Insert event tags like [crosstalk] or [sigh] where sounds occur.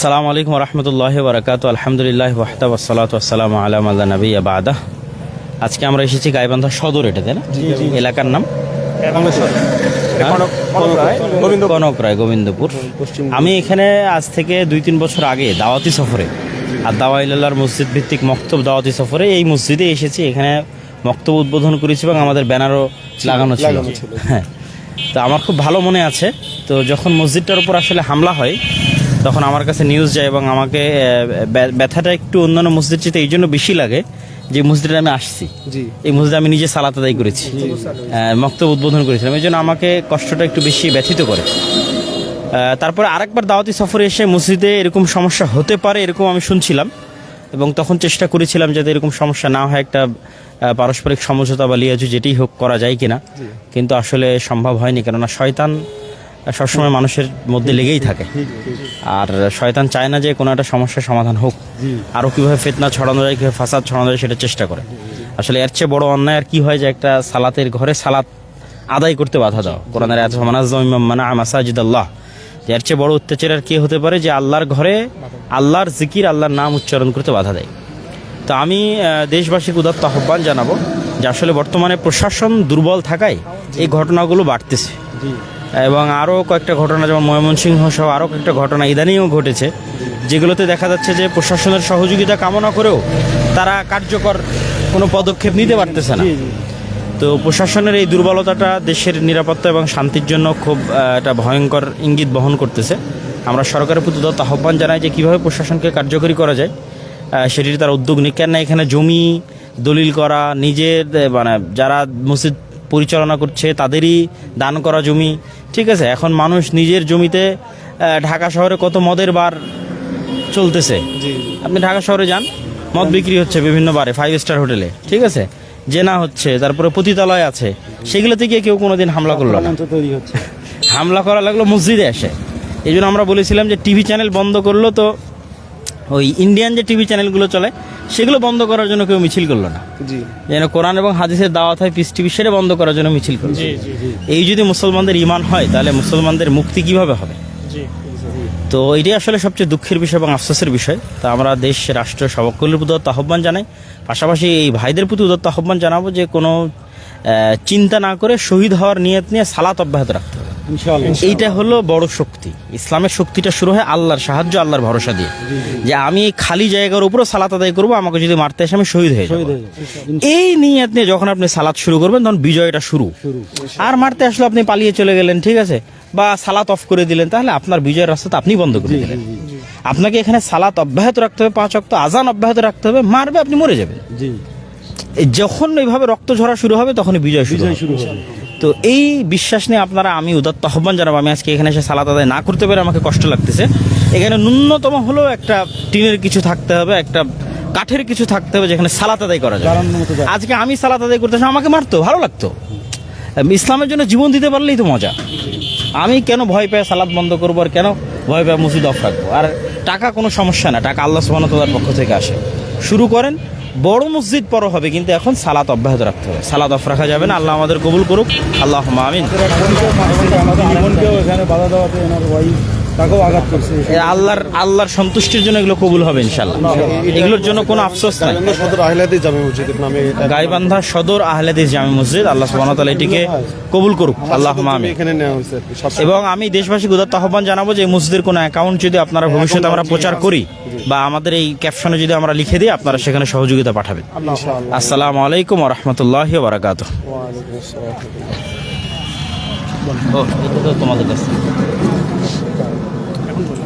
আসসালামু আলাইকুম রহমতুল্লাহ বারকাত আলহামদুলিল্লাহ ওয়াহদা ওয়াসালাত ওয়াসালাম আলাম আল্লাহ নবী আবাদা আজকে আমরা এসেছি গাইবান্ধা সদর এটা তাই না? এলাকার নাম? কনক রায় গোবিন্দপুর। আমি এখানে আজ থেকে দুই তিন বছর আগে দাওয়াতি সফরে আর দাওয়াইল্লার মসজিদ ভিত্তিক মক্তব দাওয়াতি সফরে এই মসজিদে এসেছি। এখানে মক্তব উদ্বোধন করেছি এবং আমাদের ব্যানারও লাগানো ছিল। হ্যাঁ। তো আমার খুব ভালো মনে আছে। তো যখন মসজিদটার উপর আসলে হামলা হয় তখন আমার কাছে নিউজ যায় এবং আমাকে ব্যথাটা একটু অন্যান্য মসজিদ চেয়ে এই জন্য বেশি লাগে যে মসজিদে আমি আসছি। এই মসজিদে আমি নিজে সালাত আদায় করেছি। আহ, মক্তব উদ্বোধন করেছিলাম। এই জন্য আমাকে কষ্টটা একটু বেশি ব্যথিত করে। তারপরে আরেকবার দাওয়াতি সফরে এসে মসজিদে এরকম সমস্যা হতে পারে এরকম আমি শুনছিলাম এবং তখন চেষ্টা করেছিলাম যাতে এরকম সমস্যা না হয় একটা পারস্পরিক সমঝোতা বা লিয়াজু যেটি হোক করা যায় কিনা। কিন্তু আসলে সম্ভব হয়নি কেননা শয়তান সবসময় মানুষের মধ্যে লেগেই থাকে। আর শয়তান চায় না যে কোনো একটা সমস্যার সমাধান হোক। আরও কীভাবে ফেতনা ছড়ানো যায় কীভাবে ফাসাদ ছড়ানো যায় সেটা চেষ্টা করে। আসলে এর চেয়ে বড় অন্যায় আর কী হয় যে একটা সালাতের ঘরে সালাত আদায় করতে বাধা দাও। কোরআনের এত মানা মাসাজিদ আল্লাহ যে এর চেয়ে বড় অত্যাচার আর কি হতে পারে যে আল্লাহর ঘরে আল্লাহর জিকির আল্লাহর নাম উচ্চারণ করতে বাধা দেয়। তো আমি দেশবাসীকে উদাত্ত আহ্বান জানাব যে আসলে বর্তমানে প্রশাসন দুর্বল থাকায় এই ঘটনাগুলো বাড়তেছে। এবং আরও কয়েকটা ঘটনা যেমন ময়মনসিংহ সহ আরও কয়েকটা ঘটনা ইদানিংও ঘটেছে যেগুলোতে দেখা যাচ্ছে যে প্রশাসনের সহযোগিতা কামনা করেও তারা কার্যকর কোনো পদক্ষেপ নিতে পারতেছে না। তো প্রশাসনের এই দুর্বলতাটা দেশের নিরাপত্তা এবং শান্তির জন্য খুব একটা ভয়ঙ্কর ইঙ্গিত বহন করতেছে। আমরা সরকারের প্রতি দত্ত আহ্বান জানাই যে কীভাবে প্রশাসনকে কার্যকরী করা যায়। সেটির তার উদ্যোগ নিক। কেন না এখানে জমি দলিল করা নিজের মানে যারা মসজিদ পরিচালনা করছে তাদেরই দান করা জমি ঠিক আছে এখন মানুষ নিজের জমিতে ঢাকা শহরে কত মদের বার চলতেছে? আপনি ঢাকা শহরে যান মদ বিক্রি হচ্ছে বিভিন্ন বারে ফাইভ স্টার হোটেলে ঠিক আছে? জেনা হচ্ছে তারপরে পতিতালয় আছে সেগুলোতে গিয়ে কেউ কোনোদিন হামলা করল না। [laughs] হামলা করা লাগল মসজিদে এসে। এই জন্য আমরা বলেছিলাম যে টিভি চ্যানেল বন্ধ করল তো ওই ইন্ডিয়ান যে টিভি চ্যানেলগুলো চলে সেগুলো বন্ধ করার জন্য কেউ মিছিল করল না। যেন কোরআন এবং হাদিসের দাওয়াত হয় পিস টিভি সেটা বন্ধ করার জন্য মিছিল করল। এই যদি মুসলমানদের ইমান হয় তাহলে মুসলমানদের মুক্তি কীভাবে হবে? তো এটাই আসলে সবচেয়ে দুঃখের বিষয় এবং আফসোসের বিষয়। তা আমরা দেশ রাষ্ট্র সকলের প্রতি উদাত্ত আহ্বান জানাই। পাশাপাশি এই ভাইদের প্রতি উদাত্ত আহ্বান জানাব যে কোনো চিন্তা না করে শহীদ হওয়ার নিয়ত নিয়ে সালাত অব্যাহত রাখতে হবে। এইটা হলো বড় শক্তি। ইসলামের শক্তিটা শুরু হয় আল্লাহর সাহায্য আল্লাহর ভরসা দিয়ে। যে আমি খালি জায়গার উপরও সালাত আদায় করব আমাকে যদি মারতে আসে আমি শহীদ হয়ে যাব। এই নিয়ত নিয়ে যখন আপনি সালাত শুরু করবেন তখন বিজয়টা শুরু। আর মারতে আসলে আপনি পালিয়ে চলে গেলেন ঠিক আছে? বা সালাত অফ করে দিলেন তাহলে আপনার বিজয়ের রাস্তা তো আপনি বন্ধ করে দিলেন। আপনাকে এখানে সালাত অব্যাহত রাখতে হবে পাঁচ অক্ত আজান অব্যাহত রাখতে হবে মারবে আপনি মরে যাবেন। যখন এইভাবে রক্ত ঝরা শুরু হবে তখনই বিজয় শুরু বিজয় হবে। তো এই বিশ্বাস নিয়ে আপনারা আমি উদাত্ত আহ্বান জানাব আমি আজকে এখানে এসে সালাত আদায় না করতে পেরে আমাকে কষ্ট লাগতেছে। এখানে ন্যূনতম হলেও একটা টিনের কিছু থাকতে হবে একটা কাঠের কিছু থাকতে হবে যেখানে সালাত আদায় করা যায়। আজকে আমি সালাত আদায় করতে আমাকে মারতো ভালো লাগতো। ইসলামের জন্য জীবন দিতে পারলেই তো মজা। আমি কেন ভয় পেয়ে সালাদ বন্ধ করব আর কেন ভয় পেয়ে মসজিদ অফ রাখব? আর টাকা কোনো সমস্যা না টাকা আল্লাহ সুবাহতার পক্ষ থেকে আসে। শুরু করেন বড় মসজিদ বড় হবে কিন্তু এখন সালাত অব্যাহত রাখতে হবে। সালাত অফ রাখা যাবে না আল্লাহ আমাদের কবুল করুক। আল্লাহ আমিন। তাকেও আঘাত করছে। আল্লাহর আল্লাহর সন্তুষ্টির জন্য এগুলো কবুল হবে ইনশাল্লাহ এগুলোর জন্য কোনো আফসোস নাই। সদর আহিলাদি জামে মসজিদের নামে গাইবান্ধা সদর আহলেদিস জামি মসজিদ আল্লাহ সুবহানাহু ওয়া তাআলা এটিকে কবুল করুক। আল্লাহ তুমি আমিন। এখানে নেওয়া হয়েছে এবং আমি দেশবাসীকে উদাত্ত আহ্বান জানাব যে মসজিদের কোনো অ্যাকাউন্ট যদি আপনারা ভবিষ্যতে আমরা প্রচার করি বা আমাদের এই ক্যাপশনে যদি আমরা লিখে দিই আপনারা সেখানে সহযোগিতা পাঠাবেন। আসসালামু আলাইকুম রহমতুল্লাহ বারাকাত ওয়ালাইকুম আসসালাম। ও এটা তো তোমাদের কাছে। 바꾼 거죠.